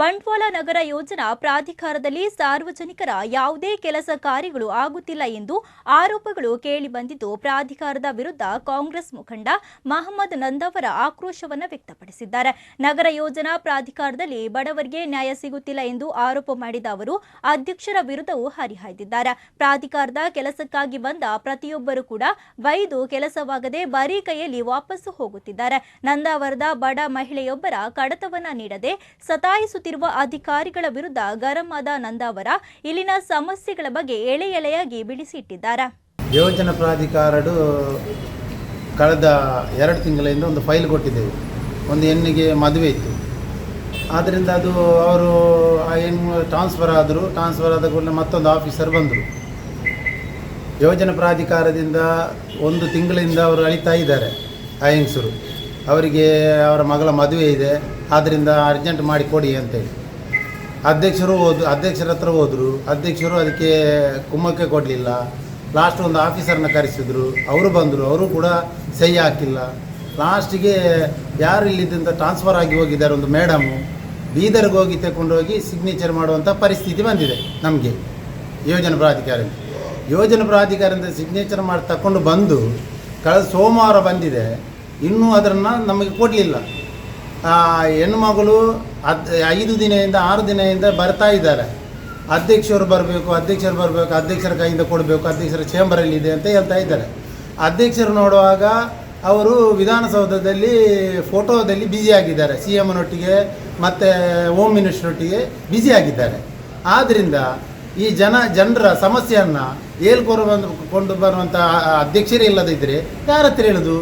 ಬಂಟ್ವಾಳ ನಗರ ಯೋಜನಾ ಪ್ರಾಧಿಕಾರದಲ್ಲಿ ಸಾರ್ವಜನಿಕರ ಯಾವುದೇ ಕೆಲಸ ಕಾರ್ಯಗಳು ಆಗುತ್ತಿಲ್ಲ ಎಂದು ಆರೋಪಗಳು ಕೇಳಿಬಂದಿದ್ದು ಪ್ರಾಧಿಕಾರದ ವಿರುದ್ಧ ಕಾಂಗ್ರೆಸ್ ಮುಖಂಡ ಮಹಮ್ಮದ್ ನಂದವರ ಆಕ್ರೋಶವನ್ನು ವ್ಯಕ್ತಪಡಿಸಿದ್ದಾರೆ. ನಗರ ಯೋಜನಾ ಪ್ರಾಧಿಕಾರದಲ್ಲಿ ಬಡವರಿಗೆ ನ್ಯಾಯ ಸಿಗುತ್ತಿಲ್ಲ ಎಂದು ಆರೋಪ ಮಾಡಿದ ಅವರು, ಅಧ್ಯಕ್ಷರ ವಿರುದ್ಧವೂ ಹರಿಹಾಯ್ದಿದ್ದಾರೆ ಪ್ರಾಧಿಕಾರದ ಕೆಲಸಕ್ಕಾಗಿ ಬಂದ ಪ್ರತಿಯೊಬ್ಬರು ಕೂಡ ಬೈದು ಕೆಲಸವಾಗದೆ ಬರೀ ಕೈಯಲ್ಲಿ ವಾಪಸ್ಸು ಹೋಗುತ್ತಿದ್ದಾರೆ. ನಂದಾವರದ ಬಡ ಮಹಿಳೆಯೊಬ್ಬರ ಕಡತವನ್ನ ನೀಡದೆ ಸತಾಯಿಸುತ್ತಿರುವ ಅಧಿಕಾರಿಗಳ ವಿರುದ್ಧ ಗರಂ ಆದ ನಂದಾವರ ಇಲ್ಲಿನ ಸಮಸ್ಯೆಗಳ ಬಗ್ಗೆ ಎಳೆ ಎಳೆಯಾಗಿ ಬಿಡಿಸಿಟ್ಟಿದ್ದಾರೆ. ಯೋಜನಾ ಪ್ರಾಧಿಕಾರಡು ಕಳೆದ ಎರಡು ತಿಂಗಳಿಂದ ಒಂದು ಫೈಲ್ ಕೊಟ್ಟಿದ್ದೇವೆ ಒಂದು ಹೆಣ್ಣಿಗೆ ಮದುವೆ ಇತ್ತು. ಆದ್ದರಿಂದ ಅದು ಅವರು ಆ ಹೆಣ್ಣು ಟ್ರಾನ್ಸ್ಫರ್ ಆದರು, ಟ್ರಾನ್ಸ್ಫರ್ ಆದ ಕೂಡಲೇ ಮತ್ತೊಂದು ಆಫೀಸರ್ ಬಂದರು. ಯೋಜನಾ ಪ್ರಾಧಿಕಾರದಿಂದ ಒಂದು ತಿಂಗಳಿಂದ ಅವರು ಅಳಿತಾ ಇದ್ದಾರೆ ಆ ಹೆಂಗಸರು. ಅವರಿಗೆ ಅವರ ಮಗಳ ಮದುವೆ ಇದೆ ಆದ್ದರಿಂದ ಅರ್ಜೆಂಟ್ ಮಾಡಿ ಕೊಡಿ ಅಂತೇಳಿ. ಅಧ್ಯಕ್ಷರು ಹೋದ್ರು ಅಧ್ಯಕ್ಷರ ಹತ್ರ ಹೋದರು, ಅಧ್ಯಕ್ಷರು ಅದಕ್ಕೆ ಕುಮ್ಮಕ್ಕೆ ಕೊಡಲಿಲ್ಲ. ಲಾಸ್ಟ್ ಒಂದು ಆಫೀಸರ್ನ ಕರೆಸಿದ್ರು, ಅವರು ಬಂದರು, ಅವರು ಕೂಡ ಸಹಿ ಹಾಕಿಲ್ಲ. ಲಾಸ್ಟಿಗೆ ಯಾರು ಇಲ್ಲಿದ್ದಂತ ಟ್ರಾನ್ಸ್ಫರ್ ಆಗಿ ಹೋಗಿದ್ದಾರೆ ಒಂದು ಮೇಡಮು ಬೀದರ್ಗೆ ಹೋಗಿ ತಗೊಂಡೋಗಿ ಸಿಗ್ನೇಚರ್ ಮಾಡುವಂಥ ಪರಿಸ್ಥಿತಿ ಬಂದಿದೆ ನಮಗೆ, ಯೋಜನೆ ಪ್ರಾಧಿಕಾರದಿಂದ. ಯೋಜನೆ ಪ್ರಾಧಿಕಾರದಿಂದ ಸಿಗ್ನೇಚರ್ ಮಾಡಿ ತಗೊಂಡು ಬಂದು, ಕಳೆದ ಸೋಮವಾರ ಬಂದಿದೆ. ಇನ್ನೂ ಅದನ್ನು ನಮಗೆ ಕೊಡಲಿಲ್ಲ ಹೆಣ್ಮಗಳು ಅದ್ ಐದು ದಿನದಿಂದ ಆರು ದಿನದಿಂದ ಬರ್ತಾ ಇದ್ದಾರೆ. ಅಧ್ಯಕ್ಷರು ಬರಬೇಕು ಅಧ್ಯಕ್ಷರು ಬರಬೇಕು, ಅಧ್ಯಕ್ಷರ ಕೈಯಿಂದ ಕೊಡಬೇಕು, ಅಧ್ಯಕ್ಷರ ಚೇಂಬರಲ್ಲಿ ಇದೆ ಅಂತ ಹೇಳ್ತಾ ಇದ್ದಾರೆ. ಅಧ್ಯಕ್ಷರು ನೋಡುವಾಗ ಅವರು ವಿಧಾನಸೌಧದಲ್ಲಿ ಫೋಟೋದಲ್ಲಿ ಬ್ಯುಸಿ ಆಗಿದ್ದಾರೆ. ಸಿ ಎಮ್ನೊಟ್ಟಿಗೆ ಮತ್ತು ಹೋಮ್ ಮಿನಿಸ್ಟ್ರೊಟ್ಟಿಗೆ ಬ್ಯುಸಿ ಆಗಿದ್ದಾರೆ. ಆದ್ದರಿಂದ ಈ ಜನ, ಜನರ ಸಮಸ್ಯೆಯನ್ನು ಹೇಳ್ಕೊಂಡು ಬಂದು, ಕೊಂಡು ಬರುವಂಥ ಅಧ್ಯಕ್ಷರೇ ಇಲ್ಲದಿದ್ದರೆ ಯಾರ ಹತ್ರ ಹೇಳೋದು?